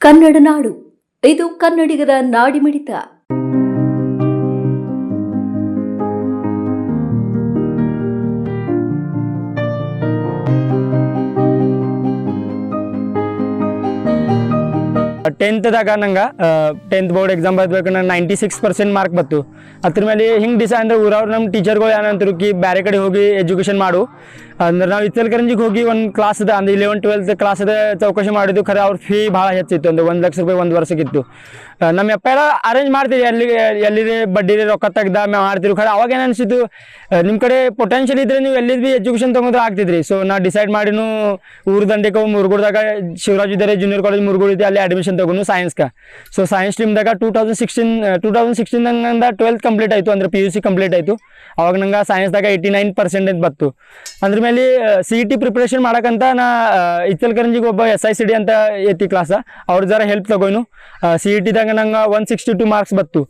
ಕನ್ನಡ ನಾಡು. ಇದು ಕನ್ನಡಿಗರ ನಾಡಿಮಿಡಿತ ಟೆಂತ್ದಾಗ ನಂಗೆ ಟೆಂತ್ ಬೋರ್ಡ್ ಎಕ್ಸಾಮ್ ಬರ್ಬೇಕು ನಂಗೆ ನೈಂಟಿ ಸಿಕ್ಸ್ ಪರ್ಸೆಂಟ್ ಮಾರ್ಕ್ ಬತ್ತು ಅದ್ರ ಮೇಲೆ ಹಿಂಗೆ ಡಿಸೈಡ್ ಅಂದ್ರೆ ಊರವ್ರು ನಮ್ಮ ಟೀಚರ್ಗಳು ಏನಂತರು ಕಿ ಬೇರೆ ಕಡೆ ಹೋಗಿ ಎಜುಕೇಷನ್ ಮಾಡು. ಅಂದ್ರೆ ನಾವು ಇತ್ತಲ್ಕರಂಜಿಗೆ ಹೋಗಿ ಒಂದು ಕ್ಲಾಸ್ ಅದ ಅಂದ್ರೆ ಇಲೆವೆನ್ ಟ್ವೆಲ್ತ್ ಕ್ಲಾಸ್ ಅದ ಚೌಕಶಿ ಮಾಡಿದ್ದು, ಖರೆ ಅವ್ರ ಫೀ ಭಾಳ ಹೆಚ್ಚಿತ್ತು ಅಂದ್ರೆ ಒಂದು ಲಕ್ಷ ರೂಪಾಯಿ ಒಂದು ವರ್ಷಕ್ಕಿತ್ತು. ನಮ್ಮ ಅಪ್ಪ ಎಲ್ಲ ಅರೇಂಜ್ ಮಾಡ್ತೀವಿ ಎಲ್ಲಿ, ಎಲ್ಲಿದೆ ಬಡ್ಡಿದೆ ರೊಕ್ಕ ತೆಗ್ದ ಮಾಡ್ತೀವಿ ಖರೆ ಅವಾಗ ಏನು ಅನಿಸಿತು ನಿಮ್ಮ ಕಡೆ ಪೊಟೆನ್ಷಿಯಲ್ ಇದ್ರೆ ನೀವು ಎಲ್ಲಿದ್ ಬಿ ಎಜುಕೇಷನ್ ತೊಗೊಂಡ್ರೆ ಆಗ್ತಿದ್ರಿ. ಸೊ ನಾ ಡಿಸೈಡ್ ಮಾಡಿನು ಊರು ದಂಡೆಗೆ ಮುರುಗುಡ್ದಾಗ ಶಿವರಾಜ್ ಇದ್ದಾರೆ ಜೂನಿಯರ್ ಕಾಲೇಜ್ ಮುರುಗುಡ್ ಇದೆ, ಅಲ್ಲಿ ಅಡ್ಮಿಷನ್ ತಗೊಂಡು ಸೈನ್ಸ್ಗೆ so science ಸ್ಟ್ರೀಮ್ದಾಗ two thousand sixteen two thousand sixteen ನಂಗೆ ಟ್ವೆಲ್ತ್ ಕಂಪ್ಲೀಟ್ ಆಯಿತು, ಅಂದ್ರೆ ಪಿ ಯು ಸಿ ಕಂಪ್ಲೀಟ್ ಆಯಿತು. ಅವಾಗ ನಂಗೆ ಸೈನ್ಸ್ದಾಗ ಏಯ್ಟಿ ನೈನ್ ಪರ್ಸೆಂಟೇಜ್ ಬತ್ತು ಅದ್ರ ಮೇಲೆ ಸಿ ಇ ಟಿ ಪ್ರಿಪ್ರೇಷನ್ ಮಾಡಕ್ಕಂತ ನಾ ಇಚ್ಚಲ್ಕರಂಜಿಗೆ ಒಬ್ಬ ಎಸ್ ಐ ಸಿ ಡಿ ಅಂತ ಐತಿ ಕ್ಲಾಸ ಅವ್ರ ಜರ ಹೆಲ್ಪ್ ತಗೋನು ಸಿ ಇ ಟಿದಾಗ ನಂಗೆ ಒನ್ ಸಿಕ್ಸ್ಟಿ ಟು ಮಾರ್ಕ್ಸ್ ಬತ್ತು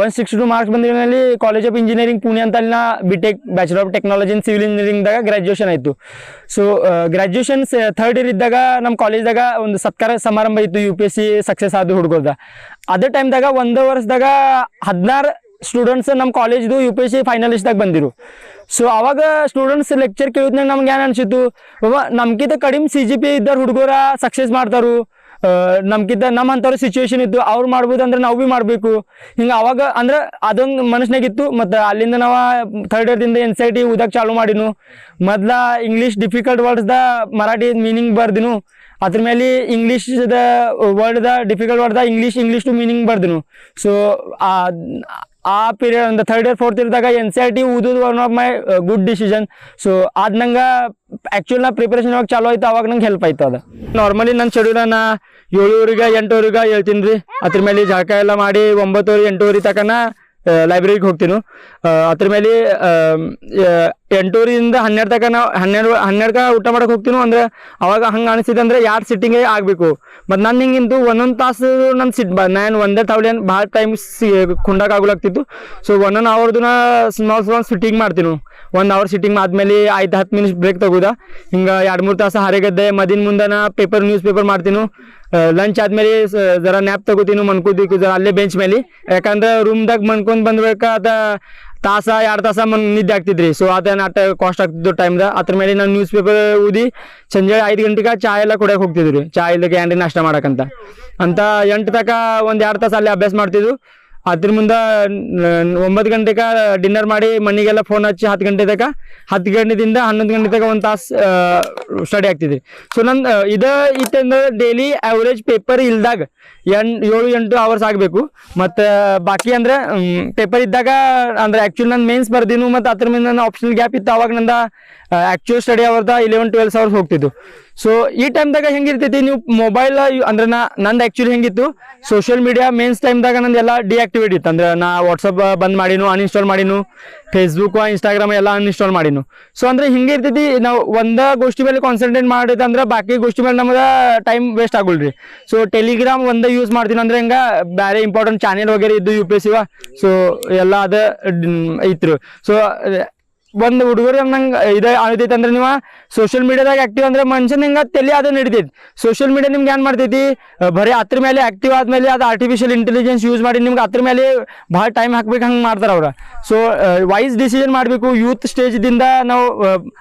ಒನ್ ಸಿಕ್ಸ್ಟಿ ಟು ಮಾರ್ಕ್ಸ್ ಬಂದಿರೋ ಕಾಲೇಜ್ ಆಫ್ ಇಂಜಿನಿಯರಿಂಗ್ ಪುಣೆ ಅಂತ ಅಲ್ಲಿ ನಾ B tech bachelor of technology in civil ಇಂಜಿನಿಯರಿಂಗ್ದಾಗ graduation ಆಯಿತು. ಸೊ ಗ್ರ್ಯಾಜುಯೇಷನ್ ಥರ್ಡ್ ಇಯರ್ ಇದ್ದಾಗ ನಮ್ಮ ಕಾಲೇಜ್ದಾಗ ಒಂದು ಸತ್ಕಾರ ಸಮಾರಂಭ ಇತ್ತು U P S C success ಆದ ಹುಡುಗರ್ದ. ಅದೇ ಟೈಮ್ದಾಗ ಒಂದು ವರ್ಷದಾಗ ಹದಿನಾರು ಸ್ಟೂಡೆಂಟ್ಸ್ ನಮ್ಮ ಕಾಲೇಜ್ದು ಯು ಪಿ ಎಸ್ ಸಿ ಫೈನಲಿಸ್ಟ್ದಾಗ ಬಂದಿರು. ಸೊ ಅವಾಗ ಸ್ಟೂಡೆಂಟ್ಸ್ ಲೆಕ್ಚರ್ ಕೇಳಿದ್ನಾಗ ನಮ್ಗೆ ಏನು ಅನಿಸಿತ್ತು? ಬಾಬಾ ನಮ್ಗಿಂತ ಕಡಿಮೆ ಸಿ ಜಿ ಪಿ ಇದ್ದವ್ರು ಹುಡುಗರ ಸಕ್ಸಸ್ ಮಾಡ್ತಾರು. ನಮ್ಗಿಂತ ನಮ್ಮ ಅಂಥವ್ರ ಸಿಚುವೇಶನ್ ಇತ್ತು ಅವ್ರು ಮಾಡ್ಬೋದು ಅಂದ್ರೆ ನಾವು ಭೀ ಮಾಡಬೇಕು. ಹಿಂಗೆ ಅವಾಗ ಅಂದ್ರೆ ಅದೊಂದು ಮನಸ್ಸಿನಾಗಿತ್ತು ಮತ್ತು ಅಲ್ಲಿಂದ ನಾವು ಥರ್ಡ್ ಇಯರ್ದಿಂದ ಎನ್ ಸಿ ಐ ಟಿ ಓದಕ್ಕೆ ಚಾಲು ಮಾಡಿನು ಮೊದ್ಲ ಇಂಗ್ಲೀಷ್ ಡಿಫಿಕಲ್ಟ್ ವರ್ಡ್ಸ್ದ ಮರಾಠಿ ಮೀನಿಂಗ್ ಬರ್ದಿನು. ಅದ್ರ ಮೇಲೆ ಇಂಗ್ಲೀಷ್ದ ವರ್ಡ್ದ ಡಿಫಿಕಲ್ಟ್ ವರ್ಡ್ದ ಇಂಗ್ಲೀಷ್ ಇಂಗ್ಲೀಷ್ ಟು ಮೀನಿಂಗ್ ಬರ್ದಿನು. ಸೊ ಆ ಪೀರಿಯಡ್ ಒಂದು ಥರ್ಡ್ ಇಯರ್ ಫೋರ್ತ್ ಇಯರ್ದಾಗ ಎನ್ ಸಿ ಆರ್ ಟಿ ಓದೋದು one of my good decision so ಅದು ನಂಗೆ ಆ್ಯಕ್ಚುಲ್ ನಾ ಪ್ರಿಪ್ರೇಷನ್ ಚಾಲೂ ಆಯ್ತು, ಅವಾಗ ನಂಗೆ ಹೆಲ್ಪ್ ಆಯ್ತು ಅದು. ನಾರ್ಮಲಿ ನನ್ನ ಶೆಡ್ಯೂಲ್ ನಾ ಏಳುವರೆಗೆ ಎಂಟುವರೆಗೆ ಹೇಳ್ತೀನಿ ರೀ. ಅದ್ರ ಮೇಲೆ ಜಳಕ ಎಲ್ಲ ಮಾಡಿ ಒಂಬತ್ತುವರೆ, ಎಂಟುವರೆ ತಕನ ಲೈಬ್ರರಿಗೆ ಹೋಗ್ತೀನಿ. ಅದ್ರ ಮೇಲೆ ಎಂಟೂರಿಂದ ಹನ್ನೆರಡು ತನಕ ನಾವು, ಹನ್ನೆರಡು, ಹನ್ನೆರಡ್ಕ ಊಟ ಮಾಡಕ್ಕೆ ಹೋಗ್ತೀನಿ ಅಂದ್ರೆ ಅವಾಗ ಹಂಗೆ ಅನಿಸಿದೆ ಅಂದ್ರೆ ಎರಡು ಸಿಟ್ಟಿಂಗೇ ಆಗಬೇಕು. ಮತ್ತು ನಾನು ಹಿಂಗಿಂದು ಒಂದೊಂದು ತಾಸು ನನ್ನ ಸಿಟ್ ಬ, ನಾನು ಒಂದೇ ತವಳಿ ಭಾಳ ಟೈಮ್ ಸಿ ಕುಂಡಕ್ಕೆ ಆಗ್ಲಾಗ್ತಿತ್ತು ಸೊ ಒಂದೊಂದು ಅವರ್ದು ನಾ ಸ್ಮಾಲ್ ಸ್ಮಾಲ್ ಸಿಟ್ಟಿಂಗ್ ಮಾಡ್ತೀನಿ. ಒಂದು ಅವರ್ ಸಿಟ್ಟಿಂಗ್ ಆದ್ಮೇಲೆ ಐದು, ಹತ್ತು ಮಿನಿಟ್ ಬ್ರೇಕ್ ತಗೋದ. ಹಿಂಗೆ ಎರಡು, ಮೂರು ತಾಸು ಹಾರೆಗದ್ದೆ ಮದಿನ ಮುಂದೆ ನಾ ಪೇಪರ್ ನ್ಯೂಸ್ ಪೇಪರ್ ಮಾಡ್ತೀನಿ. ಲಂಚ್ ಆದ್ಮೇಲೆ ಜರ ನ್ಯಾಪ್ ತಗೋತೀನಿ ಮನ್ಕೋದಿಕ್ಕೆ ಜರ ಅಲ್ಲೇ ಬೆಂಚ್ ಮೇಲೆ ಯಾಕಂದ್ರೆ ರೂಮ್ದಾಗ ಮನ್ಕೊಂಡ್ ಬಂದ್ಬೇಕಾದ ತಾಸ, ಎರಡು ತಾಸ ಮನ್ ನಿದ್ದೆ ಆಗ್ತಿದ್ರಿ. ಸೊ ಅದೇನು ಅಟ್ಟ ಕಾಸ್ಟ್ ಆಗ್ತಿದ್ದು ಟೈಮ್ದಾಗ ಅದ್ರ ಮೇಲೆ ನಾನು ನ್ಯೂಸ್ ಪೇಪರ್ ಓದಿ ಸಂಜೆ ಐದು ಗಂಟೆಗೆ ಚಾ ಎಲ್ಲ ಕುಡಿಯಕ್ಕೆ ಹೋಗ್ತಿದ್ವಿ. ಚಾ ಇಲ್ಲ ಕ್ಯಾಂಟೀನ್ ನಾಷ್ಟ ಮಾಡಕ್ಕಂತ ಅಂತ ಎಂಟು ತಕ ಒಂದು ಎರಡು ತಾಸು ಅಲ್ಲಿ ಅಭ್ಯಾಸ ಮಾಡ್ತಿದ್ವು. ಅದ್ರ ಮುಂದೆ ಒಂಬತ್ತು ಗಂಟೆಗ ಡಿನ್ನರ್ ಮಾಡಿ ಮನೆಗೆಲ್ಲ ಫೋನ್ ಹಚ್ಚಿ ಹತ್ತು ಗಂಟೆ ತನಕ ಹತ್ತು ಗಂಟೆದಿಂದ ಹನ್ನೊಂದು ಗಂಟೆ ತನಕ ಒಂದು ತಾಸು ಸ್ಟಡಿ ಆಗ್ತಿದ್ರಿ. ಸೊ ನನ್ನ ಇದು ಇತ್ತಂದ್ರೆ ಡೈಲಿ ಆವ್ರೇಜ್ ಪೇಪರ್ ಇಲ್ದಾಗ ಎನ್ ಏಳು, ಎಂಟು ಅವರ್ಸ್ ಆಗಬೇಕು. ಮತ್ತು, ಬಾಕಿ ಅಂದ್ರೆ ಪೇಪರ್ ಇದ್ದಾಗ, ಅಂದ್ರೆ ಆ್ಯಕ್ಚುಲಿ ನಾನು ಮೇನ್ಸ್ ಬರ್ದಿನು ಮತ್ತು ಅದ್ರ ಮೇಲೆ ನನ್ನ ಆಪ್ಷನಲ್ ಗ್ಯಾಪ್ ಇತ್ತು. ಅವಾಗ ನಂದ ಆ್ಯಕ್ಚುಲ್ ಸ್ಟಡಿ ಅವರ್ದ ಇಲೆವೆನ್ ಟ್ವೆಲ್ಸ್ ಅವರ್ಸ್ ಹೋಗ್ತಿದ್ದು. ಸೊ ಈ ಟೈಮ್ದಾಗ ಹೆಂಗಿರ್ತೈತಿ? ನೀವು ಮೊಬೈಲ್ ಅಂದ್ರೆ ನಾ ನಂದು ಆ್ಯಕ್ಚುಲಿ ಹೆಂಗಿತ್ತು? ಸೋಷಿಯಲ್ ಮೀಡಿಯಾ ಮೇನ್ಸ್ ಟೈಮ್ದಾಗ ನಂದು ಎಲ್ಲ ಡಿಆಕ್ಟಿವೇಟ್ ಇತ್ತು. ಅಂದ್ರೆ ನಾ ವಾಟ್ಸಪ್ ಬಂದ್ ಮಾಡಿನು ಅನ್ಇನ್ಸ್ಟಾಲ್ ಮಾಡಿನು. ಫೇಸ್ಬುಕ್ ಇನ್ಸ್ಟಾಗ್ರಾಮ್ ಎಲ್ಲ ಅನ್ಇನ್ಸ್ಟಾಲ್ ಮಾಡಿನು. ಸೊ ಅಂದ್ರೆ ಹಿಂಗೆ ಇರ್ತೈತಿ, ನಾವು ಒಂದ ಗೋಷ್ಠಿ ಮೇಲೆ ಕಾನ್ಸಂಟ್ರೇಟ್ ಮಾಡಿದ ಅಂದ್ರೆ ಬಾಕಿ ಗೋಷ್ಠಿ ಮೇಲೆ ನಮ್ಗೆ ಟೈಮ್ ವೇಸ್ಟ್ ಆಗುಲ್ರಿ. ಸೊ ಟೆಲಿಗ್ರಾಮ್ ಒಂದೇ ಯೂಸ್ ಮಾಡ್ತೀನಿ ಅಂದ್ರೆ ಹಿಂಗೆ? ಬೇರೆ ಇಂಪಾರ್ಟೆಂಟ್ ಚಾನೆಲ್ ವಗೇರೆ ಇದ್ದು ಯು ಪಿ ಎಸ್ ಸೊ ಎಲ್ಲ ಅದ ಐತ್ರಿ ಸೊ ಒಂದು ಹುಡುಗರು ನಂಗೆ ಇದೇ ಆಗ್ತೈತೆ ಅಂದ್ರೆ ನೀವು ಸೋಷಿಯಲ್ ಮೀಡಿಯಾದಾಗ ಆಕ್ಟಿವ್ ಅಂದ್ರೆ ಮನುಷ್ಯನ ಹಿಂಗೆ ತಲೆ ಅದು ನಡಿತೈತಿ. ಸೋಷಿಯಲ್ ಮೀಡಿಯಾ ನಿಮ್ಗೆ ಏನು ಮಾಡ್ತೈತಿ? ಬರೀ ಅದ್ರ ಮೇಲೆ ಆಕ್ಟಿವ್ ಆದ್ಮೇಲೆ ಅದು ಆರ್ಟಿಫಿಷಿಯಲ್ ಇಂಟೆಲಿಜೆನ್ಸ್ ಯೂಸ್ ಮಾಡಿ ನಿಮ್ಗೆ ಅದ್ರ ಮೇಲೆ ಭಾಳ ಟೈಮ್ ಹಾಕ್ಬೇಕು ಹಂಗೆ ಮಾಡ್ತಾರೆ ಅವ್ರು. ಸೊ ವೈಸ್ ಡಿಸಿಷನ್ ಮಾಡಬೇಕು. ಯೂತ್ ಸ್ಟೇಜ್ದಿಂದ ನಾವು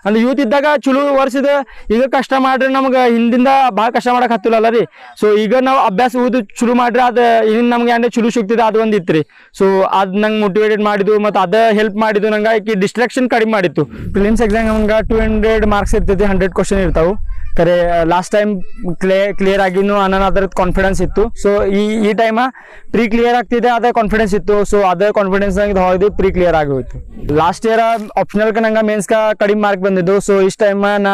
ಅಂದ್ರೆ ಯೂತ್ ಇದ್ದಾಗ ಚಲೋ ವರ್ಷದ ಈಗ ಕಷ್ಟ ಮಾಡ್ರಿ ನಮ್ಗೆ ಹಿಂದಿಂದ ಭಾಳ ಕಷ್ಟ ಮಾಡಕ್ ಹತ್ತಿಲ್ಲ ರೀ. ಸೊ ಈಗ ನಾವು ಅಭ್ಯಾಸ ಓದು ಚಲೋ ಮಾಡ್ರಿ ಅದು ಇನ್ನು ನಮ್ಗೆ ಅಂದ್ರೆ ಚಲೋ ಸಿಗ್ತಿದೆ ಅದು ಒಂದು ಇತ್ತು ರೀ ಸೊ ಅದು ನಂಗೆ ಮೋಟಿವೇಟೆಡ್ ಮಾಡಿದ್ದು ಮತ್ತು ಅದ ಹೆಲ್ಪ್ ಮಾಡಿದ್ದು ನಂಗೆ ಡಿಸ್ಟ್ರಾಕ್ಷನ್ ಡಿಸ್ಟ್ರಾಕ್ಷನ್ ಮಾಡಿತ್ತು. ಪ್ರಿಲಿಮ್ಸ್ ಎಕ್ಸಾಮ್ ನಮ್ಗೆ ಟೂ ಹಂಡ್ರೆಡ್ ಮಾರ್ಕ್ಸ್ ಇರ್ತೈತಿ ಹಂಡ್ರೆಡ್ ಕ್ವಶನ್ ಇರ್ತಾವೆ. ಕರೆ ಲಾಸ್ಟ್ ಟೈಮ್ ಕ್ಲೇ ಕ್ಲಿಯರ್ ಆಗಿನೂ ಅನ್ನೋ ಅದ್ರದ್ದು ಕಾನ್ಫಿಡೆನ್ಸ್ ಇತ್ತು. ಸೊ ಈ ಈ ಟೈಮ ಪ್ರೀ ಕ್ಲಿಯರ್ ಆಗ್ತಿದೆ, ಅದೇ ಕಾನ್ಫಿಡೆನ್ಸ್ ಇತ್ತು. ಸೊ ಅದೇ ಕಾನ್ಫಿಡೆನ್ಸ್ ನಂಗೆ ಹೋಯ್ದು ಪ್ರೀ ಕ್ಲಿಯರ್ ಆಗೋಯ್ತು. ಲಾಸ್ಟ್ ಇಯರ್ ಆಪ್ಷನಲ್ಗೆ ನಂಗೆ ಮೇನ್ಸ್ಗೆ ಕಡಿಮೆ ಮಾರ್ಕ್ ಬಂದಿದ್ದು. ಸೊ ಇಷ್ಟು ಟೈಮ ನಾ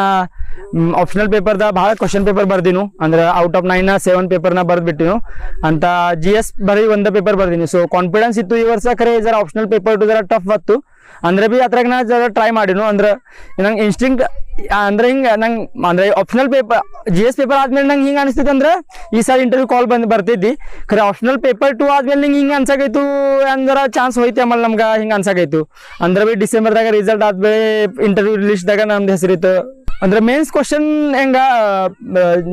ಆಪ್ಷನಲ್ ಪೇಪರ್ದ ಭಾಳ ಕ್ವಶನ್ ಪೇಪರ್ ಬರ್ದಿನು. ಅಂದ್ರೆ ಔಟ್ ಆಫ್ ನೈನ್ ಸೆವೆನ್ ಪೇಪರ್ನ ಬರ್ದ್ಬಿಟ್ಟಿನು. ಅಂತ ಜಿ ಎಸ್ ಬರೀ ಒಂದು ಪೇಪರ್ ಬರ್ದಿನಿ. ಸೊ ಕಾನ್ಫಿಡೆನ್ಸ್ ಇತ್ತು ಈ ವರ್ಷ ಕರೆ, ಜರ ಆಪ್ಷನಲ್ ಪೇಪರ್ ಜರ ಟಫ್ ಬತ್ತು ಅಂದ್ರೆ ಬಿ ಅದ್ರಾಗ ನಾ ಜರ ಟ್ರೈ ಮಾಡಿನು, ಅಂದ್ರೆ ನಂಗೆ ಇನ್ಸ್ಟಿಂಕ್ ಅಂದ್ರೆ ಹಿಂಗೆ ನಂಗೆ, ಅಂದ್ರೆ optional paper G S paper ಆದ್ಮೇಲೆ ನಂಗೆ ಹಿಂಗೆ ಅನಿಸ್ತಿತ್ತು ಅಂದ್ರೆ ಈ ಸಾರಿ ಇಂಟರ್ವ್ಯೂ ಕಾಲ್ ಬಂದು ಬರ್ತಿದ್ದಿ. ಖರೆ ಆಪ್ಷನಲ್ ಪೇಪರ್ ಟು ಆದ್ಮೇಲೆ ನಿಂಗೆ ಹಿಂಗೆ ಅನ್ಸಾಗೈತು ಅಂದ್ರೆ ಚಾನ್ಸ್ ಹೋಯ್ತು ಆಮೇಲೆ ನಮ್ಗೆ ಹಿಂಗೆ ಅನ್ಸಾಗೈತು. ಅಂದ್ರೆ ಬಿ ಡಿಸೆಂಬರ್ದಾಗ ರಿಸಲ್ಟ್ ಆದ್ಮೇಲೆ ಇಂಟರ್ವ್ಯೂ ಲಿಸ್ಟ್ದಾಗ ನಮ್ದು ಹೆಸರಿತ್ತು. ಅಂದ್ರೆ ಮೇನ್ಸ್ ಕ್ವಶನ್ ಹೆಂಗ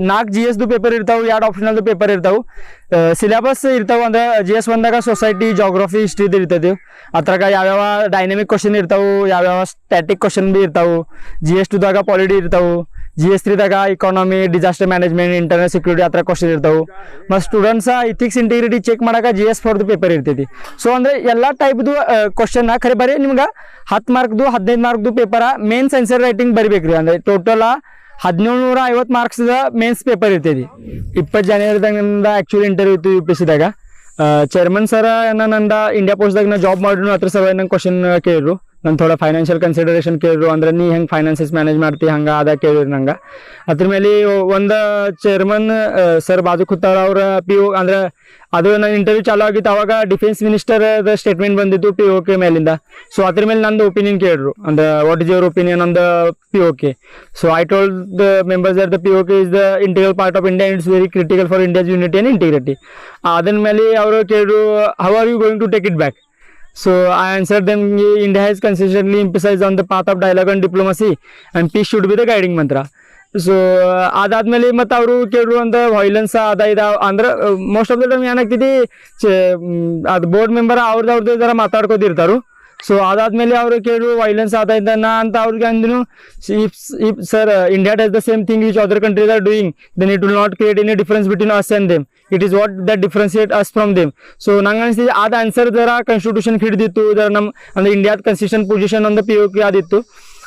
ನಾಲ್ಕು ಜಿ ಎಸ್ದು ಪೇಪರ್ ಇರ್ತಾವ, ಎರಡು ಆಪ್ಷನಲ್ದು ಪೇಪರ್ ಇರ್ತಾವ. ಸಿಲೆಬಸ್ ಇರ್ತಾವ ಅಂದ್ರೆ ಜಿ ಎಸ್ ಒಂದಾಗ ಸೊಸೈಟಿ ಜಾಗ್ರಫಿ ಹಿಸ್ಟ್ರಿದು ಇರ್ತೈತಿ. ಅದ್ರಾಗ ಯಾವ್ಯಾವ ಡೈನಮಿಕ್ ಕ್ವಶನ್ ಇರ್ತಾವು, ಯಾವ್ಯಾವ ಸ್ಟ್ಯಾಟಿಕ್ ಕ್ವಶನ್ ಬಿ ಇರ್ತಾವು. ಜಿ ಎಸ್ ಟುದಾಗ ಪಾಲಿಟಿ ಇರ್ತಾವು. G S ತ್ರೀದಾಗ economy disaster management internal security ಆ ಥರ ಕ್ವಶನ್ ಇರ್ತಾವು. ಮತ್ತು ಸ್ಟೂಡೆಂಟ್ಸ ಇಥಿಕ್ಸ್ ಇಂಟಿಗ್ರಿಟಿ ಚೆಕ್ ಮಾಡಾಕ ಜಿ ಎಸ್ ಫೋರ್ದು ಪೇಪರ್ ಇರ್ತೈತಿ. ಸೊ ಅಂದರೆ ಎಲ್ಲ ಟೈಪ್ದು ಕ್ವಶನ್ನ ಖರೆ ಬರೀ ನಿಮ್ಗೆ ಹತ್ತು ಮಾರ್ಕ್ದು ಹದಿನೈದು ಮಾರ್ಕ್ದು ಪೇಪರ ಮೇನ್ ಸೆನ್ಸರ್ ರೈಟಿಂಗ್ ಬರಿಬೇಕ್ರಿ. ಅಂದ್ರೆ ಟೋಟಲ ಹದಿನೇಳು ನೂರ ಐವತ್ತು ಮಾರ್ಕ್ಸ್ದ ಮೇನ್ಸ್ ಪೇಪರ್ ಇರ್ತೈತಿ. ಇಪ್ಪತ್ತು ಜನವರಿದಾಗಿಂದ ಆ್ಯಕ್ಚುಲಿ ಇಂಟರ್ವ್ಯೂ ಇತ್ತು ಯು ಪಿ ಸಿದಾಗ ಚೇರ್ಮನ್ ಸರ ನಂದು ಇಂಡಿಯಾ ಪೋಸ್ಟ್ದಾಗ ನಾ ಜಾಬ್ ಮಾಡಿದ್ರು ಅದ್ರ ಸಲುವಾಗಿ ನಂಗೆ ಕ್ವಶನ್ ಕೇಳಿದ್ರು. ನಾನು ಥೋಡೆ ಫೈನಾನ್ಷಿಯಲ್ ಕನ್ಸಿಡರೇಷನ್ ಕೇಳಿದ್ರು ಅಂದ್ರೆ ನೀ ಹೆಂಗೆ ಫೈನಾನ್ಸಸ್ ಮ್ಯಾನೇಜ್ ಮಾಡ್ತಿ, ಹಂಗೆ ಅದ ಕೇಳಿದ್ರು ನಂಗೆ. ಅದ್ರ ಮೇಲೆ ಒಂದು ಚೇರ್ಮನ್ ಸರ್ ಬಾಜು ಕೂತಾರ ಅವ್ರ ಪಿ ಓ ಅಂದ್ರೆ ಅದು ನನ್ನ ಇಂಟರ್ವ್ಯೂ ಚಾಲು ಆಗಿತ್ತು. ಅವಾಗ ಡಿಫೆನ್ಸ್ ಮಿನಿಸ್ಟರ್ ಸ್ಟೇಟ್ಮೆಂಟ್ ಬಂದಿತ್ತು ಪಿ ಓ ಕೆ ಮೇಲಿಂದ. ಸೊ ಅದ್ರ ಮೇಲೆ ನಂದು ಒಪಿನಿಯನ್ ಕೇಳಿದ್ರು. ಅಂದ್ರೆ what is your opinion on the P O K so I told the members are the P O K is the integral part of India it's very critical for India's unity and integrity ಅದ್ರ ಮೇಲೆ ಅವರು ಕೇಳಿದ್ರು how are you going to take it back So I answered them, India has consistently emphasized on the path of dialogue and diplomacy, and peace should be the guiding mantra. So ಅದಾದ್ಮೇಲೆ ಮತ್ತು ಅವರು ಕೇಳಿದ್ರು ಅಂತ violence ಅದ ಇದ ಅಂದ್ರೆ most of the time ಏನಾಗ್ತೈತಿ ಅದು ಬೋರ್ಡ್ ಮೆಂಬರ್ ಅವ್ರದ್ದು ಅವ್ರದ್ದು ಜರ ಮಾತಾಡ್ಕೋತಿರ್ತಾರು. ಸೊ ಅದಾದ್ಮೇಲೆ ಅವರು ಕೇಳಿದ್ರು ವೈಲೆನ್ಸ್ ಆದ ನಾ ಅಂತ ಅವ್ರಿಗೆ ಅಂದಿನು. If if sir India does the same thing which other countries are doing then it will not create any difference between us and them it is what that differentiate us from them so ನಂಗೆ ಅನಿಸ್ತಿದೆ, ಆದ answer ಜರ constitution ಹಿಡಿದಿತ್ತು ಜರ ನಮ್ಮ ಅಂದ್ರೆ ಇಂಡಿಯಾದ constitution position ಒಂದು P O K ಆದಿತ್ತು.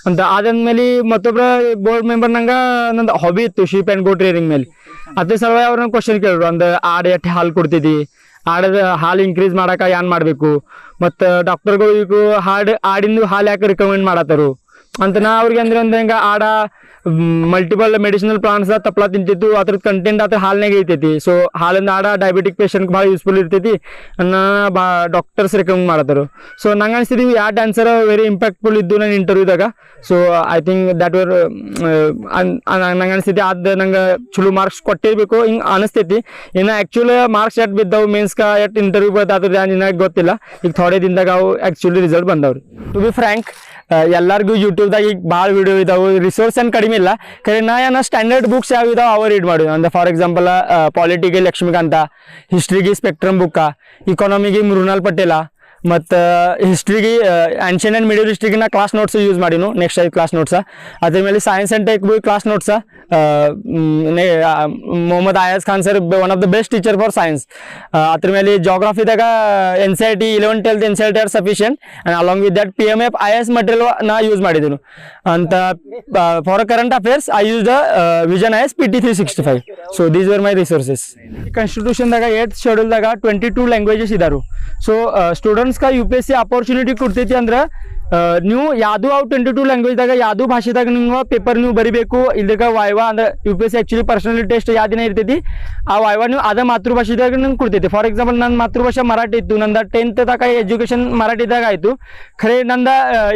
ಅಂತ ಅದಾದ್ಮೇಲೆ ಮತ್ತೊಬ್ಬರ ಬೋರ್ಡ್ ಮೆಂಬರ್ ನಂಗೆ ನಂದು ಹಾಬಿ ಇತ್ತು ಶೀಪ್ ಆ್ಯಂಡ್ ಗೋ ಟ್ರೇರಿಂಗ್ ಮೇಲೆ. ಅದ್ರ ಸಲುವಾಗಿ ಅವ್ರು ನಂಗೆ ಕ್ವಶನ್ ಕೇಳಿದ್ರು ಅಂದ್ರೆ ಆಡ ಎಷ್ಟು ಹಾಲು ಕೊಡ್ತಿದ್ದಿ ಆಡದ ಹಾಲು ಇನ್ಕ್ರೀಸ್ ಮಾಡಕ್ಕೆ ಏನು ಮಾಡಬೇಕು? ಮತ್ತು ಡಾಕ್ಟರ್ಗಳಿಗೂ ಹಾಡು, ಆಡಿಂದು ಹಾಲು ಯಾಕೆ ರಿಕಮೆಂಡ್ ಮಾಡತ್ತಾರು ಅಂತ ನಾ ಅವ್ರಿಗೆ ಅಂದ್ರೆ ಒಂದು ಹೆಂಗೆ ಆಡ ಮಲ್ಟಿಪಲ್ ಮೆಡಿಸಿನಲ್ ಪ್ಲಾಂಟ್ಸ್ ತಪ್ಪಲ ತಿಂತಿತ್ತು ಅದ್ರ ಕಂಟೆಂಟ್ ಅದ್ರ ಹಾಲ್ನಾಗ ಐತೈತಿ. ಸೊ ಹಾಲಿಂದ ಆಡ ಡಯಾಬಿಟಿಕ್ ಪೇಷಂಟ್ ಭಾಳ ಯೂಸ್ಫುಲ್ ಇರ್ತೈತಿ ಅನ್ನ ಬಾ ಡಾಕ್ಟರ್ಸ್ ರೆಕಮೆಂಡ್ ಮಾಡತ್ತಾರು. ಸೊ ನಂಗೆ ಅನಿಸ್ತಿದ್ವಿ ಯಾವ ಡ್ಯಾನ್ಸರ್ ವೆರಿ ಇಂಪ್ಯಾಕ್ಟ್ಫುಲ್ ಇದ್ದು ನನ್ನ ಇಂಟರ್ವ್ಯೂದಾಗ so I think that were ನಂಗೆ ಅನಿಸ್ತೈತಿ ಅದು ನಂಗೆ ಚಲೋ ಮಾರ್ಕ್ಸ್ ಕೊಟ್ಟಿರ್ಬೇಕು. ಹಿಂಗೆ ಅನಿಸ್ತೈತಿ. ಇನ್ನು ಆ್ಯಕ್ಚುಲಿ ಮಾರ್ಕ್ಸ್ ಎಟ್ ಬಿದ್ದವು ಮೇನ್ಸ್ಕ ಎಟ್ ಇಂಟರ್ವ್ಯೂ ಬರ್ತದ ನನಗೆ ಗೊತ್ತಿಲ್ಲ. ಈಗ ಥೋಡೆ ದಿನದಾಗ ಅವು ಆ್ಯಕ್ಚುಲಿ ರಿಸಲ್ಟ್ ಬಂದವ್ರಿ. ಟು ಬಿ ಫ್ರ್ಯಾಂಕ್ ಎಲ್ಲರಿಗೂ ಯೂಟ್ಯೂಬ್ದಾಗ ಈಗ ಭಾಳ ವಿಡಿಯೋ ಇದಾವೆ. ರಿಸೋರ್ಸ್ ಏನು ಕಡಿಮೆ ಇಲ್ಲ. ಖರೆ ನಾ ಏನೋ ಸ್ಟ್ಯಾಂಡರ್ಡ್ ಬುಕ್ಸ್ ಯಾವ ಇದಾವೆ ಅವ ರೀಡ್ ಮಾಡಿದ್ವಿ ಅಂದ್ರೆ ಫಾರ್ ಎಕ್ಸಾಂಪಲ್ ಪಾಲಿಟಿಗೆ ಲಕ್ಷ್ಮೀಕಾಂತ ಹಿಸ್ಟ್ರಿಗೆ ಸ್ಪೆಕ್ಟ್ರಮ್ ಬುಕ್ಕ ಇಕಾನಮಿಗೆ ಮೃಣಾಲ್ ಪಟೇಲ ಮತ್ತು ಹಿಸ್ಟ್ರಿಗೆ ಆನ್ಷಿಯನ್ ಆ್ಯಂಡ್ ಮಿಡಲ್ ಹಿಸ್ಟ್ರಿಗೆ ನಾ ಕ್ಲಾಸ್ ನೋಟ್ಸ್ ಯೂಸ್ ಮಾಡಿನು ನೆಕ್ಸ್ಟ್ ಐದು ಕ್ಲಾಸ್ ನೋಟ್ಸ ಅದ್ರ ಮೇಲೆ science and tech B class notes Mohammad Ayaz Khan sir one of the best teacher for science ಅದ್ರ ಮೇಲೆ ಜೋಗ್ರಫಿದಾಗ N C I T eleven twelfth N C I T are sufficient and along with that P M F I S material ನಾ use ಮಾಡಿದ್ದೀನಿ ಅಂತ for current affairs I use the vision I S P T three sixty five so these were my resources ಕಾನ್ಸ್ಟಿಟ್ಯೂಷನ್ದಾಗ eight ಶೆಡ್ಯೂಲ್ದಾಗ twenty two languages ಇದಾರು. So ಸ್ಟೂಡೆಂಟ್ಸ್ಗೆ U P S C opportunity ಕೊಡ್ತೈತಿ ಅಂದ್ರೆ ನೀವು ಯಾವುದು ಅವು ಟ್ವೆಂಟಿ ಟು ಲ್ಯಾಂಗ್ವೇಜ್ದಾಗ ಯಾವುದು ಭಾಷೆದಾಗ ನೀವು ಪೇಪರ್ ನೀವು ಬರಿಬೇಕು ಇಲ್ದಾಗ ವಾಯ್ವಾ ಅಂದ್ರೆ U P S C actually personal test ಯಾವ ದಿನ ಇರ್ತೈತಿ ಆ ವಾಯ್ವಾ ನೀವು ಅದ ಮಾತೃಭಾಷೆದಾಗ ನಿಮ್ಗೆ ಕೊಡ್ತೈತಿ ಫಾರ್ ಎಕ್ಸಾಂಪಲ್ ನನ್ನ ಮಾತೃಭಾಷೆ ಮರಾಠಿ ಇತ್ತು ನಂದ ಟೆಂತ್ ತನಕ ಎಜುಕೇಷನ್ ಮರಾಠಿದಾಗ ಆಯಿತು ಖರೆ ನಂದ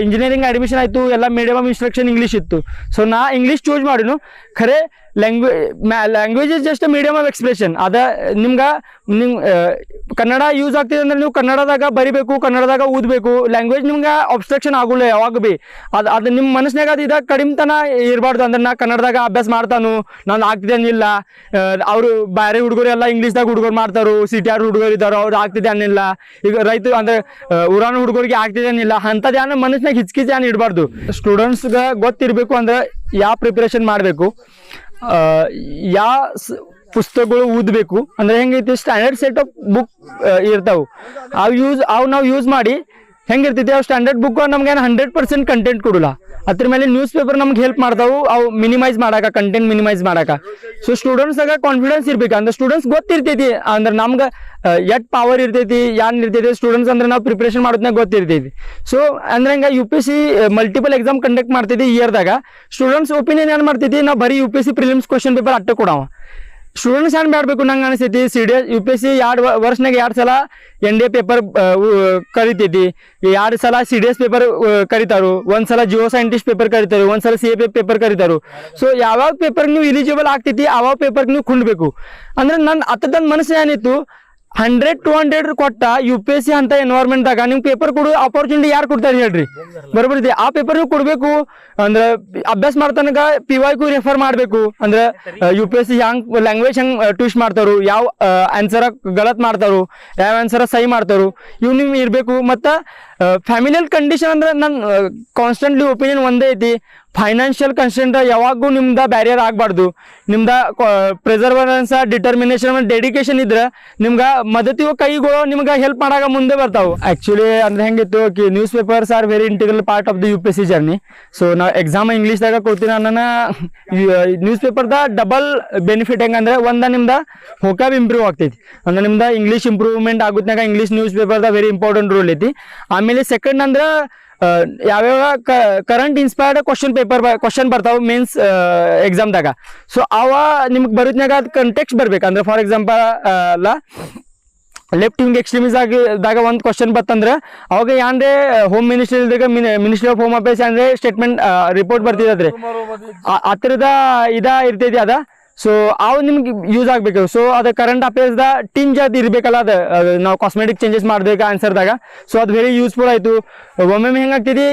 ಇಂಜಿನಿಯರಿಂಗ್ ಅಡ್ಮಿಷನ್ ಆಯಿತು ಎಲ್ಲ ಮೀಡಿಯಮ್ ಇನ್ಸ್ಟ್ರಕ್ಷನ್ ಇಂಗ್ಲೀಷ್ ಇತ್ತು ಸೊ ನಾ ಇಂಗ್ಲೀಷ್ ಚೂಸ್ ಮಾಡಿನು ಖರೆ language language is just medium of expression ಅದ ನಿಮ್ಗೆ ನಿಮ್ ಕನ್ನಡ ಯೂಸ್ ಆಗ್ತಿದೆ ಅಂದ್ರೆ ನೀವು ಕನ್ನಡದಾಗ ಬರಿಬೇಕು, ಕನ್ನಡದಾಗ ಓದಬೇಕು. ಲ್ಯಾಂಗ್ವೇಜ್ ನಿಮ್ಗೆ ಅಬ್ಸ್ಟ್ರಕ್ಷನ್ ಆಗುಲ್ಲ ಯಾವಾಗ ಬಿ. ಅದು ಅದು ನಿಮ್ಮ ಮನಸ್ಸಿನಾಗ ಅದು ಇದಾಗ ಕಡಿಮೆತನ ಇರಬಾರ್ದು. ಅಂದ್ರೆ ನಾ ಕನ್ನಡದಾಗ ಅಭ್ಯಾಸ ಮಾಡ್ತಾನು, ನಾನು ಆಗ್ತಿದೆ ಅನ್ನಿಲ್ಲ ಅವರು ಬೇರೆ ಹುಡುಗರು ಎಲ್ಲ ಇಂಗ್ಲೀಷ್ದಾಗ ಹುಡುಗರು ಮಾಡ್ತಾರು ಸಿಟಿ ಆರ್ ಹುಡುಗರು ಇದ್ದಾರೋ, ಅವ್ರು ಆಗ್ತಿದೆ ಅನ್ನಿಲ್ಲ ಈಗ ರೈತ ಅಂದ್ರೆ ಉರಾನ್ ಹುಡುಗರಿಗೆ ಆಗ್ತಿದೆ ಅನ್ನಿಲ್ಲ ಅಂಥದ್ದು ಏನೋ ಮನಸ್ಸಿನಾಗ ಹಿಚ್ಕಿಚ್ ಇಡಬಾರ್ದು. ಸ್ಟೂಡೆಂಟ್ಸ್ಗೆ ಗೊತ್ತಿರಬೇಕು ಅಂದ್ರೆ ಯಾವ ಪ್ರಿಪ್ರೇಷನ್ ಮಾಡಬೇಕು. ಯಾ ಪುಸ್ತಕಗಳು ಓದಬೇಕು? ಅಂದ್ರೆ ಹೆಂಗೈತಿ? ಸ್ಟ್ಯಾಂಡರ್ಡ್ ಸೆಟ್ ಆಫ್ ಬುಕ್ ಇರ್ತಾವೆ. ಅವು ಯೂಸ್ ಅವು ನಾವು ಯೂಸ್ ಮಾಡಿ ಹೆಂಗಿರ್ತೈತಿ? ಅವು ಸ್ಟ್ಯಾಂಡರ್ಡ್ ಬುಕ್ ನಮ್ಗೆ ಏನು ಹಂಡ್ರೆಡ್ ಪರ್ಸೆಂಟ್ ಕಂಟೆಂಟ್ ಕೊಡಲ್ಲ. ಅದ್ರ ಮೇಲೆ ನ್ಯೂಸ್ ಪೇಪರ್ ನಮ್ಗೆ ಹೆಲ್ಪ್ ಮಾಡ್ತಾವು ಅವು ಮಿನಿಮೈಸ್ ಮಾಡಾಕ ಕಂಟೆಂಟ್ ಮಿನಿಮೈಸ್ ಮಾಡಾಕ. ಸೊ ಸ್ಟೂಡೆಂಟ್ಸಾಗ ಕಾನ್ಫಿಡೆನ್ಸ್ ಇರ್ಬೇಕು. ಅಂದ್ರೆ ಸ್ಟೂಡೆಂಟ್ಸ್ ಗೊತ್ತಿರ್ತೈತಿ. ಅಂದ್ರೆ ನಮ್ಗೆ ಎಟ್ ಪವರ್ ಇರ್ತೈತಿ, ಯಾನ್ ಇರ್ತೈತಿ ಸ್ಟೂಡೆಂಟ್ಸ್ ಅಂದ್ರೆ ನಾವು ಪ್ರಿಪ್ರೇಷನ್ ಮಾಡೋದ್ನಾಗ ಗೊತ್ತಿರ್ತೈತಿ. ಸೊ ಅಂದ್ರೆ ಹಂಗ U P C multiple exam conduct ಮಾಡ್ತೈತಿ ಇಯರ್ದಾಗ ಸ್ಟೂಡೆಂಟ್ಸ್ ಒಪಿನಿಯನ್ ಏನು ಮಾಡ್ತೈತಿ? ನಾವು ಬರೀ U P C prelims question paper ಅಟ್ಟ ಕೊಡವ. ಸ್ಟೂಡೆಂಟ್ಸ್ ಏನು ಮಾಡಬೇಕು ನಂಗೆ ಅನಿಸ್ತೈತಿ C D S U P S C ಎರಡು ವರ್ಷನಾಗ ಎರಡು ಸಲ ಎನ್ ಡಿ ಎ ಪೇಪರ್ ಕರಿತೈತಿ. ಎರಡು ಸಲ ಸಿ ಡಿ ಎಸ್ ಪೇಪರ್ ಕರಿತಾರು. ಒಂದು ಸಲ ಜಿಯೋ ಸೈಂಟಿಸ್ಟ್ ಪೇಪರ್ ಕರಿತಾರೆ. ಒಂದು ಸಲ ಸಿ ಎ ಪೇಪರ್ ಕರಿತಾರು. ಸೊ ಯಾವಾಗ ಪೇಪರ್ ನೀವು ಇಲಿಜಿಬಲ್ ಆಗ್ತೈತಿ ಆವಾಗ ಪೇಪರ್ ನೀವು ಕುಂಡ್ಬೇಕು ಅಂದ್ರೆ ನನ್ನ ಅತ್ತ ನನ್ನ ಮನಸ್ಸು ಏನಿತ್ತು ಹಂಡ್ರೆಡ್ ಟು ಹಂಡ್ರೆಡ್ ಕೊಟ್ಟ ಯು ಪಿ ಎಸ್ ಸಿ ಅಂತ ಎನ್ವೈರ್ಮೆಂಟ್ದಾಗ ನಿಮ್ ಪೇಪರ್ ಕೊಡು ಅಪರ್ಚುನಿಟಿ ಯಾರು ಕೊಡ್ತಾರೆ ಹೇಳ್ರಿ? ಬರೋಬರ್ ಇದೆ. ಆ ಪೇಪರ್ ನೀವು ಕೊಡಬೇಕು. ಅಂದ್ರೆ ಅಭ್ಯಾಸ ಮಾಡ್ತನಕ ಪಿ ವೈ ಕು ರೆಫರ್ ಮಾಡಬೇಕು. ಅಂದ್ರೆ ಯು ಪಿ ಎಸ್ ಸಿ ಹ್ಯಾಂಗ್ ಲ್ಯಾಂಗ್ವೇಜ್ ಹೆಂಗ್ ಟ್ವಿಸ್ಟ್ ಮಾಡ್ತಾರು, ಯಾವ ಆನ್ಸರ ಗಲತ್ ಮಾಡ್ತಾರು, ಯಾವ ಆನ್ಸರ ಸಹಿ ಮಾಡ್ತಾರು ಇವ್ ನೀವು ಇರಬೇಕು. ಮತ್ತು ಫ್ಯಾಮಿಲಿಯಲ್ ಕಂಡೀಷನ್ ಅಂದ್ರೆ ನನ್ನ ಕಾನ್ಸ್ಟೆಂಟ್ಲಿ ಒಪಿನಿಯನ್ ಒಂದೇ ಐತಿ. ಫೈನಾನ್ಷಿಯಲ್ ಕನ್ಸ್ಟೆಂಟ್ ಯಾವಾಗೂ ನಿಮ್ದ ಬ್ಯಾರಿಯರ್ ಆಗಬಾರ್ದು. ನಿಮ್ದ ಪ್ರಿಸರ್ವರೆನ್ಸ್ ಡಿಟರ್ಮಿನೇಷನ್ ಡೆಡಿಕೇಶನ್ ಇದ್ರೆ ನಿಮ್ಗೆ ಮದತಿವ ಕೈಗಳು ನಿಮ್ಗೆ ಹೆಲ್ಪ್ ಮಾಡಾಗ ಮುಂದೆ ಬರ್ತಾವೆ. ಆ್ಯಕ್ಚುಲಿ ಅಂದ್ರೆ ಹೆಂಗಿತ್ತು newspapers are very integral part of the U P C journey so ನಾ ಎಕ್ಸಾಮ್ ಇಂಗ್ಲೀಷ್ದಾಗ ಕೊಡ್ತೀನಿ ನನ್ನ ನ್ಯೂಸ್ ಪೇಪರ್ದ ಡಬಲ್ ಬೆನಿಫಿಟ್ ಹೆಂಗಂದ್ರೆ ಒಂದ ನಿಮ್ದು ಹೋಕಾಬ್ ಇಂಪ್ರೂವ್ ಆಗ್ತೈತಿ. ಅಂದ್ರೆ ನಿಮ್ದು ಇಂಗ್ಲೀಷ್ ಇಂಪ್ರೂವ್ಮೆಂಟ್ ಆಗುತ್ತಾಗ ಇಂಗ್ಲೀಷ್ ನ್ಯೂಸ್ ಪೇಪರ್ದ ವೆರಿ ಇಂಪಾರ್ಟೆಂಟ್ ರೋಲ್ ಐತಿ. ಆಮೇಲೆ ಸೆಕೆಂಡ್ ಅಂದ್ರೆ ಯಾವ್ಯಾವ current inspired question paper question ಬರ್ತಾವ ಮೀನ್ಸ್ ಎಕ್ಸಾಮ್ದಾಗ ಸೊ ಅವ ನಿಮ್ಗೆ ಬರೋದ್ನಾಗ ಅದು ಕಂಟೆಕ್ಸ್ಟ್ ಬರ್ಬೇಕು. ಅಂದ್ರೆ ಫಾರ್ ಎಕ್ಸಾಂಪಲ್ ಅಲ್ಲ ಲೆಫ್ಟ್ ವಿಂಗ್ ಎಕ್ಸ್ಟ್ರೀಮಿಸ್ ಆಗಿದಾಗ ಒಂದು ಕ್ವಶನ್ ಬತ್ತಂದ್ರೆ ಅವಾಗ ಯಾಂದ್ರೆ ಹೋಮ್ ಮಿನಿಸ್ಟ್ರಿ ಇಲ್ದಾಗ ಮಿನಿಸ್ಟ್ರಿ ಆಫ್ ಹೋಮ್ ಅಫೇರ್ಸ್ ಅಂದ್ರೆ ಸ್ಟೇಟ್ಮೆಂಟ್ ರಿಪೋರ್ಟ್ ಬರ್ತಿದ್ರಿ ಆ ಥರದ ಇದ ಇರ್ತೈತಿ ಅದ. ಸೊ ಅವು ನಿಮ್ಗೆ ಯೂಸ್ ಆಗ್ಬೇಕು. ಸೊ ಅದು ಕರೆಂಟ್ ಅಫೇರ್ಸ್ದ ಟಿಂಜ್ ಅದು ಇರಬೇಕಲ್ಲ ಅದು. ನಾವು ಕಾಸ್ಮೆಟಿಕ್ ಚೇಂಜಸ್ ಮಾಡ್ಬೇಕು ಆನ್ಸರ್ದಾಗ ಸೊ ಅದು ವೆರಿ ಯೂಸ್ಫುಲ್ ಆಯಿತು. ಒಮ್ಮೊಮ್ಮೆ ಹೆಂಗಾಗ್ತಿದಿ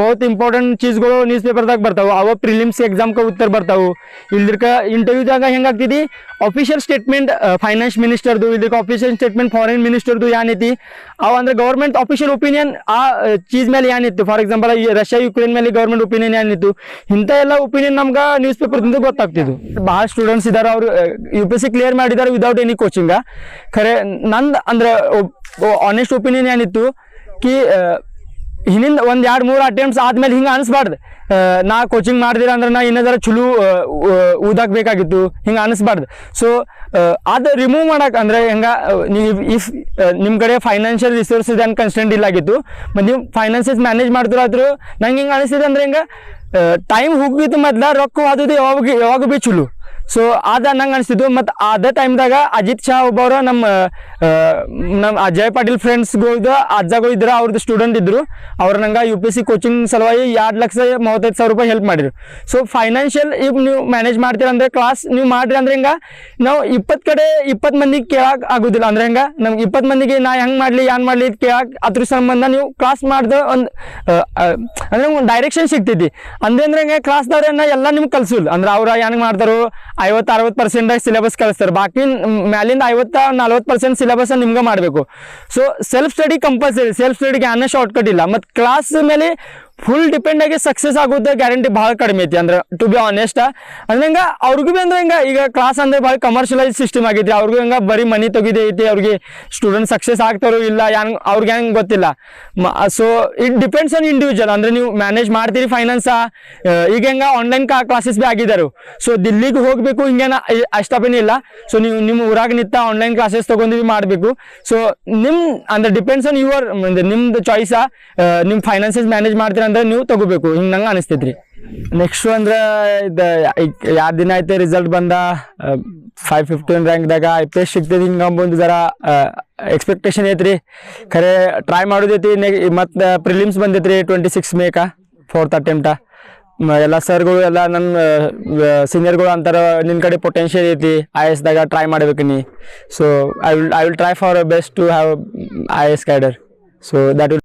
ಬಹುತ್ ಇಂಪಾರ್ಟೆಂಟ್ ಚೀಸ್ಗಳು ನ್ಯೂಸ್ ಪೇಪರ್ದಾಗ ಬರ್ತಾವೆ. ಅವ ಪ್ರಿಲಿಮ್ಸ್ ಎಕ್ಸಾಮ್ಗೆ ಉತ್ತರ ಬರ್ತಾವೆ. ಇಲ್ದಿರ್ಕ ಇಂಟರ್ವ್ಯೂದಾಗ ಹೆಂಗಾಗ್ತೈತಿ ಅಫಿಷಿಯಲ್ ಸ್ಟೇಟ್ಮೆಂಟ್ ಫೈನಾನ್ಸ್ ಮಿನಿಸ್ಟರ್ದು ಇಲ್ದಿರ್ಕ ಅಫಿಷಿಯಲ್ ಸ್ಟೇಟ್ಮೆಂಟ್ ಫಾರಿನ್ ಮಿನಿಸ್ಟರ್ದು ಏನೈತಿ ಅವು ಅಂದ್ರೆ ಗೌರ್ಮೆಂಟ್ ಅಫಿಷಿಯಲ್ ಒಪಿನಿಯನ್ ಆ ಚೀಸ್ ಮೇಲೆ ಏನಿತ್ತು ಫಾರ್ ಎಕ್ಸಾಂಪಲ್ ರಷ್ಯಾ ಯುಕ್ರೇನ್ ಮೇಲೆ ಗೌರ್ಮೆಂಟ್ ಒಪಿನಿಯನ್ ಏನಿತ್ತು ಇಂಥ ಎಲ್ಲ ಒಪಿನಿಯನ್ ನಮ್ಗೆ ನ್ಯೂಸ್ ಪೇಪರ್ದಿಂದ ಗೊತ್ತಾಗ್ತಿದ್ದು. ಭಾಳ ಸ್ಟೂಡೆಂಟ್ಸ್ ಇದಾರೆ, ಅವರು ಯು ಪಿ ಸಿ ಕ್ಲಿಯರ್ ಮಾಡಿದ್ದಾರೆ ವಿದೌಟ್ ಎನಿ ಕೋಚಿಂಗ ಖರೆ, ನಂದು ಅಂದ್ರೆ ಆನೆಸ್ಟ್ ಒಪಿನಿಯನ್ ಏನಿತ್ತು ಕಿ ಹಿಂದಿಂದ ಒಂದ್ ಎರಡು ಮೂರು ಅಟೆಂಪ್ಟ್ಸ್ ಆದಮೇಲೆ ಹಿಂಗೆ ಅನಿಸ್ಬಾರ್ದು. ನಾ ಕೋಚಿಂಗ್ ಮಾಡಿದಿರ ಅಂದ್ರೆ ನಾ ಇನ್ನದರ ಚಲೋ ಊದಾಕ್ ಬೇಕಾಗಿತ್ತು, ಹಿಂಗ ಅನಿಸ್ಬಾರ್ದು. ಸೊ ಅದು ರಿಮೂವ್ ಮಾಡಕ್ಕೆ ಅಂದ್ರೆ ಹೆಂಗ ನೀವು ಇಫ್ ನಿಮ್ಮ ಕಡೆ ಫೈನಾನ್ಷಿಯಲ್ ರಿಸೋರ್ಸಸ್ ಏನು ಕನ್ಸ್ಟೆಂಟ್ ಇಲ್ಲ ಆಗಿತ್ತು ಮತ್ತು ನೀವು ಫೈನಾನ್ಸಸ್ ಮ್ಯಾನೇಜ್ ಮಾಡ್ತಿರಾದ್ರು, ನಂಗೆ ಹಿಂಗೆ ಅನಿಸ್ತಿದೆ ಅಂದ್ರೆ ಹಿಂಗ ಟೈಮ್ ಹೋಗಿತ್ತು ಮೊದ್ಲ ರೊಕ್ಕ ಹೋದದು ಯಾವಾಗ ಯಾವಾಗ ಭೀ ಚಲೋ. ಸೊ ಅದ ನಂಗೆ ಅನಿಸ್ತಿದ್ದು ಮತ್ತು ಅದೇ ಟೈಮ್ದಾಗ ಅಜಿತ್ ಶಾ ಒಬ್ಬರು ನಮ್ಮ ನಮ್ಮ ಅಜಯ್ ಪಾಟೀಲ್ ಫ್ರೆಂಡ್ಸ್ಗಳ್ದು ಅಜ್ಜಗಳು ಇದ್ರು ಅವ್ರದ್ದು ಸ್ಟೂಡೆಂಟ್ ಇದ್ದರು ಅವ್ರು ನಂಗೆ ಯು ಪಿ ಸಿ ಕೋಚಿಂಗ್ ಸಲುವಾಗಿ ಎರಡು ಲಕ್ಷ ಮೂವತ್ತೈದು ಸಾವಿರ ರೂಪಾಯಿ ಹೆಲ್ಪ್ ಮಾಡಿದ್ರು. ಸೊ ಫೈನಾನ್ಷಿಯಲ್ ಈಗ ನೀವು ಮ್ಯಾನೇಜ್ ಮಾಡ್ತೀರ ಅಂದ್ರೆ ಕ್ಲಾಸ್ ನೀವು ಮಾಡಿರಿ ಅಂದ್ರೆ ಹಿಂಗೆ, ನಾವು ಇಪ್ಪತ್ತು ಕಡೆ ಇಪ್ಪತ್ತು ಮಂದಿಗೆ ಕೇಳಕ್ಕೆ ಆಗೋದಿಲ್ಲ. ಅಂದ್ರೆ ಹೆಂಗೆ, ನಮ್ಗೆ ಇಪ್ಪತ್ತು ಮಂದಿಗೆ ನಾ ಹೆಂಗೆ ಮಾಡಲಿ ಏನು ಮಾಡಲಿ ಕೇಳಕ್ಕೆ ಅದ್ರ ಸಂಬಂಧ ನೀವು ಕ್ಲಾಸ್ ಮಾಡಿದ ಒಂದು ಅಂದ್ರೆ ಒಂದು ಡೈರೆಕ್ಷನ್ ಸಿಗ್ತೈತಿ ಅಂದ್ರೆ ಅಂದ್ರೆ ಹೆಂಗೆ ಕ್ಲಾಸ್ದವ್ರನ್ನ ಎಲ್ಲ ನಿಮ್ಗೆ ಕಲಿಸಿಲ್ಲ ಅಂದ್ರೆ ಅವ್ರು ಹೆಂಗೆ ಮಾಡ್ತಾರೋ ಐವತ್ತು ಅರವತ್ತು ಪರ್ಸೆಂಟಾಗಿ ಸಿಲೆಬಸ್ ಕಲಿಸ್ತಾರೆ ಬಾಕಿ ಮ್ಯಾಲಿಂದ ಐವತ್ತ ನಲ್ವತ್ತು ಪರ್ಸೆಂಟ್ ಸಿಲೆಬಸ್ ನಿಮ್ಗೆ ಮಾಡಬೇಕು. So self study compulsory self ಸ್ಟಡಿಗೆ ಅನ್ನೋ ಶಾರ್ಟ್ಕಟ್ ಇಲ್ಲ. ಮತ್ತು ಕ್ಲಾಸ್ ಮೇಲೆ ಫುಲ್ ಡಿಪೆಂಡ್ ಆಗಿ ಸಕ್ಸಸ್ ಆಗೋದು ಗ್ಯಾರಂಟಿ ಬಹಳ ಕಡಿಮೆ ಐತಿ ಅಂದ್ರೆ ಟು ಬಿ ಆನೆಸ್ಟ್ ಅಂದ್ರೆ ಹಿಂಗ, ಅವ್ರಿಗೂ ಬಿ ಅಂದ್ರೆ ಹಿಂಗ, ಈಗ ಕ್ಲಾಸ್ ಅಂದ್ರೆ ಭಾಳ ಕಮರ್ಷಿಯಲೈಸ್ ಸಿಸ್ಟಮ್ ಆಗೈತಿ ಅವ್ರಿಗೂ ಹಂಗ ಬರೀ ಮನಿ ತೆಗಿದೆ ಐತಿ, ಅವ್ರಿಗೆ ಸ್ಟೂಡೆಂಟ್ ಸಕ್ಸಸ್ ಆಗ್ತಾರೋ ಇಲ್ಲ ಹೆಂಗ್ ಅವ್ರಿಗೆ ಹೆಂಗ್ ಗೊತ್ತಿಲ್ಲ. So it depends on individual ಅಂದ್ರೆ ನೀವು ಮ್ಯಾನೇಜ್ ಮಾಡ್ತೀರಿ ಫೈನಾನ್ಸ್ ಈಗ ಹೆಂಗ ಆನ್ಲೈನ್ ಕ್ಲಾಸಸ್ ಬಿ ಆಗಿದ್ದಾರೆ ಸೊ ದಿಲ್ಲಿಗೆ ಹೋಗ್ಬೇಕು, ಹಿಂಗೇನ ಅಷ್ಟಪೇನಿಲ್ಲ ಸೊ ನೀವು, ನಿಮ್ಮ ಊರಾಗ ನಿಂತ ಆನ್ಲೈನ್ ಕ್ಲಾಸಸ್ ತಗೊಂಡಿವಿ ಮಾಡಬೇಕು. ಸೊ ನಿಮ್, ಅಂದ್ರೆ ಡಿಪೆಂಡ್ಸ್ ಆನ್ ಯುವರ್ ನಿಮ್ದು ಚಾಯ್ಸಾ ನಿಮ್ಮ ಫೈನಾನ್ಸಸ್ ಮ್ಯಾನೇಜ್ ಮಾಡ್ತೀರ ಅಂದ್ರೆ ನೀವು ತಗೋಬೇಕು. ಹಿಂಗೆ ನಂಗೆ ಅನಿಸ್ತೈತ್ರಿ. ನೆಕ್ಸ್ಟ್ ಅಂದ್ರೆ ಇದು ಎರಡು ದಿನ ಐತೆ ರಿಸಲ್ಟ್ ಬಂದ ಫೈವ್ ಫಿಫ್ಟೀನ್ ರ್ಯಾಂಕ್ದಾಗ ಐ ಪಿ ಎಸ್ ಸಿಗ್ತೈತಿ ಹಿಂಗೆ ಅಂಬೊಂದು ಜರ ಎಕ್ಸ್ಪೆಕ್ಟೇಷನ್ ಐತ್ರಿ. ಖರೆ ಟ್ರೈ ಮಾಡೋದೈತಿ ಮತ್ತು ಪ್ರಿಲಿಮ್ಸ್ ಬಂದೈತ್ರಿ ಟ್ವೆಂಟಿ ಸಿಕ್ಸ್ ಮೇಕ ಫೋರ್ತ್ ಅಟೆಂಪ್ಟ ಎಲ್ಲ ಸರ್ಗಳು ಎಲ್ಲ ನನ್ನ ಸೀನಿಯರ್ಗಳು ಅಂತಾರ ನಿನ್ನ ಕಡೆ ಪೊಟೆನ್ಷಿಯಲ್ ಐತಿ ಐ ಎಸ್ದಾಗ ಟ್ರೈ ಮಾಡ್ಬೇಕು ನೀ. So I will I will try for best to have I S guider so that will